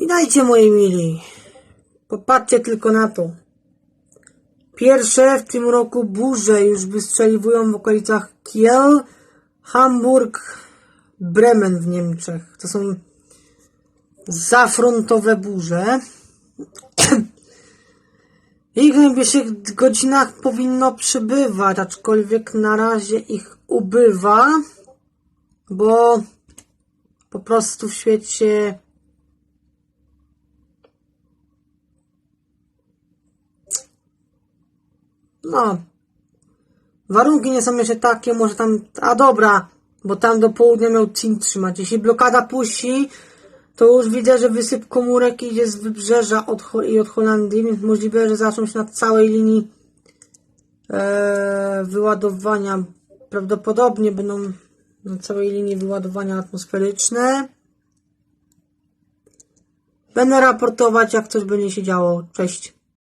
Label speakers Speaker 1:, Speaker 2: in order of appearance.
Speaker 1: Witajcie moi mili. Popatrzcie tylko na to. Pierwsze w tym roku burze już wystrzeliwują w okolicach Kiel, Hamburg, Bremen w Niemczech. To są zafrontowe burze. Ich w najbliższych godzinach powinno przybywać, aczkolwiek na razie ich ubywa, bo po prostu w świecie no warunki nie są jeszcze takie, może tam, a dobra, bo tam do południa miał CIN trzymać. Jeśli blokada puści, to już widzę, że wysyp komórek idzie z wybrzeża od, i od Holandii, więc możliwe, że zaczną się na całej linii e, wyładowania. Prawdopodobnie będą na całej linii wyładowania atmosferyczne. Będę raportować, jak coś będzie się działo. Cześć.